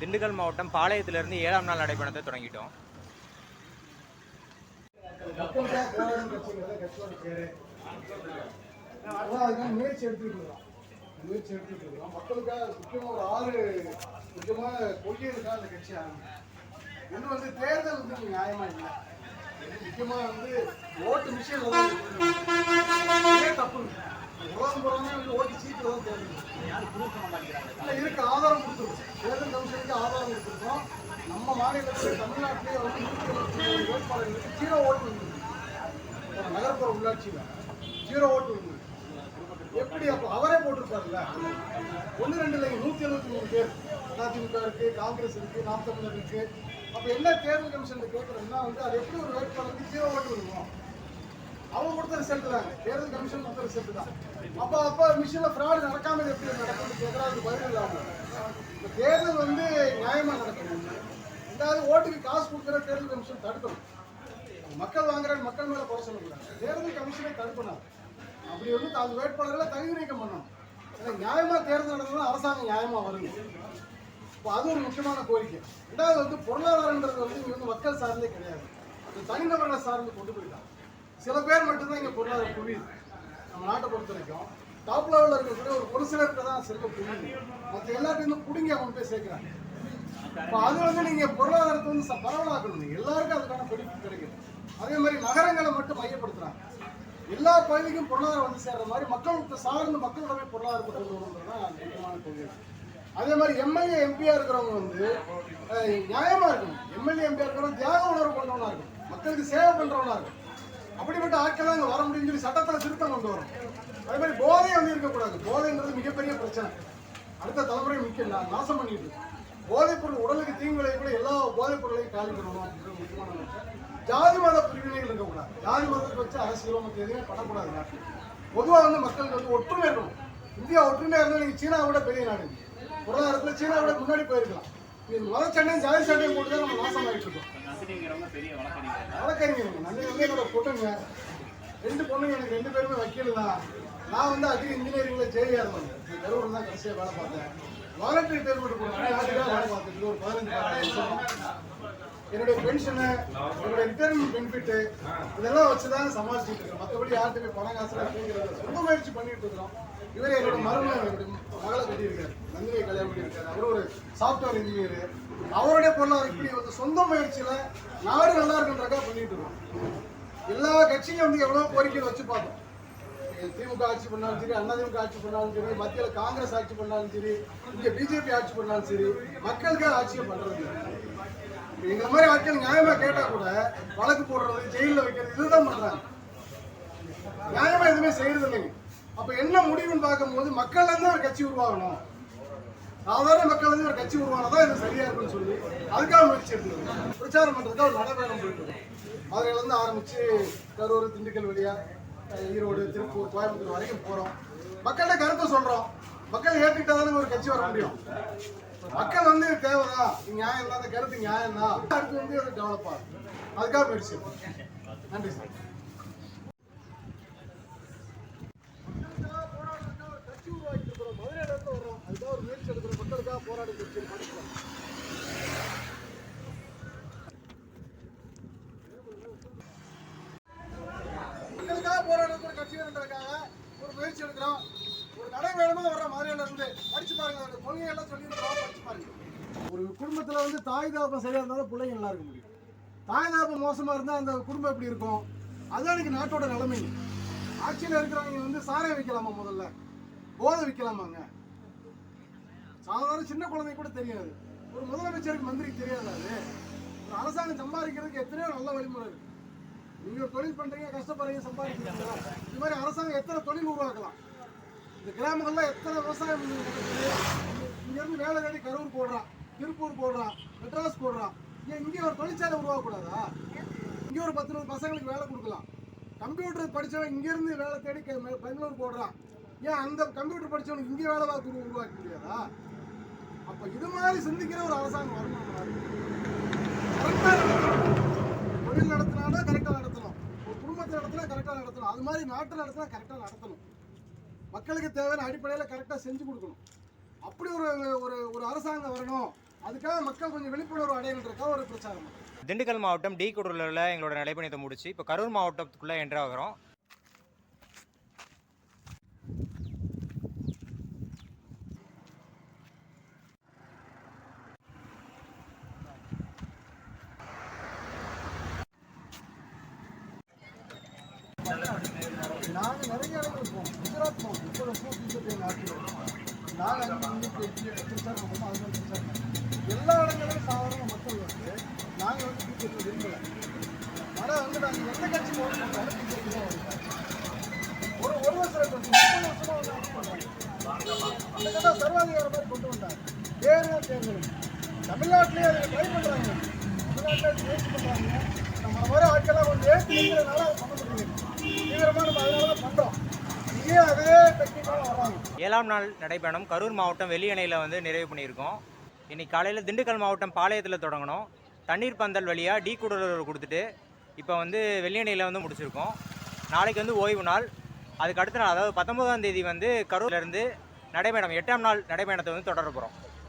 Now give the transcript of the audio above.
திண்டுக்கல் மாவட்டம் பாளையத்திலிருந்து ஏழாம் நாள் நடைபயணத்தை தொடங்கிட்டோம். மக்களுக்காக போராடும் முயற்சி எடுத்துட்டு முயற்சி எடுத்துட்டு இருக்கோம் மக்களுக்காக முக்கியமாக ஒரு ஆறு முக்கியமாக கொள்கைகளுக்காக அந்த கட்சி ஆரம்பிக்கும் ஒன்று வந்து தேர்தல் வந்து நியாயமாக இல்லை முக்கியமாக வந்து ஓட்டு மிஷின் தப்பு உலகம் புறமே வந்து ஓட்டு சீட்டு தான் தேர்தல் இல்லை இருக்கு ஆதாரம் கொடுத்துருக்கோம் தேர்தல் கமிஷனுக்கு ஆதாரம் கொடுத்துருக்கோம் நம்ம மாநிலத்தில் தமிழ்நாட்டிலே வந்து நூற்றி எழுபத்தி ஏழு வேட்பாளர்களுக்கு ஜீரோ ஓட்டு வந்தது ஒரு நகர்ப்புற உள்ளாட்சியில் ஜீரோ ஓட்டு வந்தது எப்படி அப்போ அவரே போட்டிருப்பாருல்ல ஒன்று ரெண்டு இல்லைங்க நூற்றி எழுபத்தி மூணு பேர் அதிமுக இருக்கு காங்கிரஸ் இருக்கு நாம் தமிழர் இருக்கு. அப்போ என்ன தேர்தல் கமிஷன் கேட்குறோம்னா வந்து அது எப்படி ஒரு வேட்பாளருக்கு ஜீரோ ஓட்டு வருவோம் அவங்க கொடுத்த ரிசல்ட் தாங்க தேர்தல் கமிஷன் கொடுத்த ரிசல்ட் தான். அப்போ அப்போ மிஷினில் ஃப்ராடு நடக்காமல் எப்படி நடக்கும் கேட்குறா பதில் இல்லாமல் இந்த தேர்தல் வந்து நியாயமாக நடக்கணும் ரெண்டாவது ஓட்டுக்கு காசு கொடுக்குற தேர்தல் கமிஷன் தடுக்கணும். மக்கள் வாங்குற மக்கள் மேலே குறை சொல்லக்கூடாது. தேர்தல் கமிஷனை தடுக்கணும். அப்படி வந்து அந்த வேட்பாளர்களை தகுதி நீக்கம் பண்ணணும். ஏன்னா நியாயமாக தேர்தல் நடந்ததுன்னா அரசாங்கம் நியாயமாக வருங்க இப்போ அது ஒரு முக்கியமான கோரிக்கை. ரெண்டாவது வந்து பொருளாதாரன்றது வந்து இங்கே வந்து மக்கள் சார்ந்தே கிடையாது. அது தனிநபர்களை சார்ந்து கொண்டு போயிட்டாங்க. சில பேர் மட்டும்தான் இங்கே பொருளாதாரம் புரியுது. நம்ம நாட்டை பொறுத்த வரைக்கும் டாப் லெவலில் இருக்கக்கூடிய ஒரு ஒரு சிலருக்கு தான் சிறப்பு குவியுது மற்ற எல்லாத்தையும் பிடுங்கி அவங்க போய் சேர்க்குறாங்க. அது வந்து நீங்கள் பொருளாதாரத்தை வந்து ச- பரவலாக்கணும். எல்லாருக்கும் அதுக்கான படிப்பு கிடைக்குது. அதே மாதிரி நகரங்களை மட்டும் மையப்படுத்துறாங்க. எல்லா பகுதிக்கும் பொருளாதாரம் வந்து சேர்ற மாதிரி மக்களுக்கு சார்ந்த மக்களோட பொருளாதாரத்தை கொண்டு வரணுன்றது தான் முக்கியமான கொள்கை. அதே மாதிரி எம்எல்ஏ எம்பியா இருக்கிறவங்க வந்து நியாயமா இருக்கணும். எம்எல்ஏ எம்பியா இருக்கிறவங்க தியாக உணர்வு கொண்டவனா இருக்கணும். மக்களுக்கு சேவை பண்றவனா இருக்கும் அப்படிப்பட்ட ஆட்கள் அங்கே வர முடியும்னு சொல்லி சட்டத்தில் திருத்தம் கொண்டு வரும். அதே மாதிரி போதை வந்து இருக்கக்கூடாது. போதைன்றது மிகப்பெரிய பிரச்சனை. அடுத்த தலைமுறை மிக்க நான் நாசம் பண்ணிட்டு இருக்கு. போதைப்பொருள் உடலுக்கு தீங்கு விளையக்கூடிய எல்லா போதைப் பொருளையும் காலி பண்ணணும் அப்படின்றது முக்கியமான ஜாதி மத பிரிவினைகள் இருக்கக்கூடாது. ஜாதி மதத்தை வச்சு அரசியலோ மற்ற எதுவுமே பண்ணக்கூடாது. நாட்டில் பொதுவாக வந்து மக்களுக்கு வந்து ஒற்றுமை இருக்கணும். இந்தியா ஒற்றுமையாக இருந்தால் நீங்கள் சீனாவை விட பெரிய நாடு. பொருளாதாரத்தில் சீனாவை விட முன்னாடி போயிருக்கலாம். நீங்கள் மத சண்டையும் ஜாதி சண்டையும் போட்டு தான் நம்ம நாசமாயிட்டு இருக்கோம். வழக்கறிஞருங்க நன்றி வந்து என்னோட பொண்ணுங்க. ரெண்டு பொண்ணுங்க எனக்கு ரெண்டு பேருமே வக்கீல் தான். நான் வந்து அக்ரி இன்ஜினியரிங்கில் ஜேவிஆர் வந்து கரூர் தான் கடைசியாக வேலை பார்த்தேன். வாலண்டரி தேர்வு கொடுத்தேன் வேலை ஒரு பதினஞ்சு என்னுடைய பென்ஷனு என்னுடைய ரிட்டைர்மெண்ட் பெனிஃபிட்டு இதெல்லாம் வச்சு தான் சமாளிச்சுட்டு இருக்கோம் மற்றபடி யார்கிட்ட பணம் காசுலாம் கேட்கறது முயற்சி பண்ணிட்டு இருக்கிறோம். இவர் என்னோட மருமகன் என்னுடைய மகளை கட்டியிருக்காரு. நந்தினியை கல்யாணம் பண்ணியிருக்காரு. அவர் ஒரு சாஃப்ட்வேர் இன்ஜினியர் அவருடைய பொருளாதாரம் இப்படி வந்து சொந்த முயற்சியில நாடு நல்லா இருக்குன்றக்கா பண்ணிட்டு இருக்கோம். எல்லா கட்சியும் வந்து எவ்வளோ கோரிக்கை வச்சு பார்த்தோம் திமுக ஆட்சி பண்ணாலும் சரி அதிமுக ஆட்சி பண்ணாலும் சரி மத்தியில் காங்கிரஸ் ஆட்சி பண்ணாலும் சரி இங்கே பிஜேபி ஆட்சி பண்ணாலும் சரி மக்களுக்காக ஆட்சியை பண்றது எங்களை மாதிரி ஆட்கள் நியாயமாக கேட்டா கூட வழக்கு போடுறது ஜெயிலில் வைக்கிறது இதுதான் பண்றாங்க. நியாயமா எதுவுமே செய்கிறது இல்லைங்க அப்ப என்ன முடிவுன்னு பார்க்கும்போது மக்கள்ல இருந்து ஒரு கட்சி உருவாகணும். சாதாரண மக்கள் வந்து ஒரு கட்சி உருவானதான் இது சரியா இருக்குன்னு சொல்லி அதுக்காக முயற்சி எடுத்துருக்கோம் பிரச்சாரம் பண்ணுறதுக்கு ஒரு நடைபயணம் போயிட்டு இருக்கோம் அதுல இருந்து ஆரம்பிச்சு கரூர் திண்டுக்கல் வழியா ஈரோடு திருப்பூர் கோயம்புத்தூர் வரைக்கும் போறோம். மக்கள்கிட்ட கருத்தை சொல்றோம். மக்கள் ஏற்றுக்கிட்டாதானே ஒரு கட்சி வர முடியும். மக்கள் வந்து தேவைதான். நியாயம் தான். அந்த கருத்து நியாயம் தான். அடுத்து வந்து அது டெவலப் ஆகும். அதுக்காக போயிடுச்சு நன்றி சார். கட்சி உருவாக்கி இருக்கிறோம் மதுரை இடத்துல வர்றோம் அதுக்காக ஒரு முயற்சி எடுக்கிறோம் மக்களுக்காக போராடி முயற்சி படிக்கிறோம் மக்களுக்காக போராடுற கட்சி வேணுன்றதுக்காக ஒரு முயற்சி எடுக்கிறோம். ஒரு நடைபயணமா வர்ற மாதிரியில இருந்து படிச்சு பாருங்க அந்த கொள்கையெல்லாம் சொல்லி படிச்சு பாருங்க. ஒரு குடும்பத்துல வந்து தாய் தாப்பம் சரியா இருந்தாலும் பிள்ளைங்க நல்லா இருக்க முடியும். தாய் தாப்பம் மோசமா இருந்தா அந்த குடும்பம் எப்படி இருக்கும்? அதுதான் இன்னைக்கு நாட்டோட நிலைமை. ஆட்சியில் இருக்கிறவங்க வந்து சாரை வைக்கலாமா முதல்ல? போதை விற்கலாமாங்க? சாதாரண சின்ன குழந்தை கூட தெரியாது. ஒரு முதலமைச்சருக்கு மந்திரிக்கு தெரியாது அது. ஒரு அரசாங்கம் சம்பாதிக்கிறதுக்கு எத்தனையோ நல்ல வழிமுறை இருக்கு நீங்க தொழில் பண்றீங்க கஷ்டப்படுறீங்க சம்பாதிக்கிறீங்க. இது மாதிரி அரசாங்கம் எத்தனை தொழில் உருவாக்கலாம்? இந்த கிராமங்கள்ல எத்தனை விவசாயம் இங்கிருந்து வேலை தேடி கரூர் போடுறான் திருப்பூர் போடுறான் மெட்ராஸ் போடுறான். ஏன் இங்கே ஒரு தொழிற்சாலை உருவாக்கக்கூடாதா? இங்கே ஒரு பத்து நூறு பசங்களுக்கு வேலை கொடுக்கலாம். கம்ப்யூட்டர் படித்தவன் இங்கேருந்து வேலை தேடி பெங்களூர் போடுறான். ஏன் அந்த கம்ப்யூட்டர் படிச்சவனுக்கு இங்கே வேலை வாய்ப்பு உருவாக்க முடியாதா அப்போ இது மாதிரி சிந்திக்கிற ஒரு அரசாங்கம் வரணும் தொழில் நடத்தினாலும் கரெக்டாக நடத்தணும். ஒரு குடும்பத்தை நடத்தினா கரெக்டாக நடத்தணும். அது மாதிரி நாட்டை நடத்தினா கரெக்டாக நடத்தணும். மக்களுக்கு தேவையான அடிப்படையில் கரெக்டாக செஞ்சு கொடுக்கணும். அப்படி ஒரு ஒரு ஒரு அரசாங்கம் வரணும். அதுக்காக மக்கள் கொஞ்சம் விழிப்புணர்வு அடையணுன்றக்காக ஒரு பிரச்சாரம். திண்டுக்கல் மாவட்டம் டி குடூரில் எங்களோட நடைபயணத்தை முடிச்சு இப்போ கரூர் மாவட்டத்துக்குள்ளே என்ட்ரு ஆகிறோம் நாங்கள் நிறைய இடங்களுக்கு போவோம். குஜராத் போவோம். இப்போ வருஷம் பிஜேபி ஆட்சி நாங்கள் அங்கே வந்து பிரச்சாரம் அது மாதிரி பிரச்சாரம் எல்லா இடங்களிலும் சாதாரண மக்கள் வந்து நாங்கள் வந்து பிஜேபி விரும்பலை. ஆனால் வந்து நாங்கள் எந்த கட்சி ஓட்டு போட்டாலும் பிஜேபி தான் ஒரு ஒரு வருஷம் ரெண்டு வருஷம் முப்பது வருஷமாக வந்து ஆட்சி பண்ணுறாங்க அந்த கதை சர்வாதிகார மாதிரி கொண்டு வந்தாங்க. தேர்தல் தேர்தல் தமிழ்நாட்டிலேயே அதை ட்ரை பண்ணுறாங்க தமிழ்நாட்டில் முயற்சி பண்ணுறாங்க நம்ம மாதிரி ஆட்கள்லாம் கொஞ்சம் ஏற்றி அதை பண்ண நம்ம அதனால தான் பண்ணுறோம் அதே டெக்னிக்காக வராங்க ஏழாம் நாள் நடைபயணம் கரூர் மாவட்டம் வெளியணையில் வந்து நிறைவு பண்ணியிருக்கோம். இன்னைக்கு காலையில் திண்டுக்கல் மாவட்டம் பாளையத்தில் தொடங்கணும். தண்ணீர் பந்தல் வழியாக டி குடலூர் கொடுத்துட்டு இப்போ வந்து வெள்ளியணையில் வந்து முடிச்சிருக்கோம். நாளைக்கு வந்து ஓய்வு நாள். அதுக்கு அடுத்த நாள் அதாவது பத்தொம்போதாம் தேதி வந்து கரூர்லேருந்து நடைபயணம் எட்டாம் நாள் நடைபயணத்தை வந்து தொடர போகிறோம்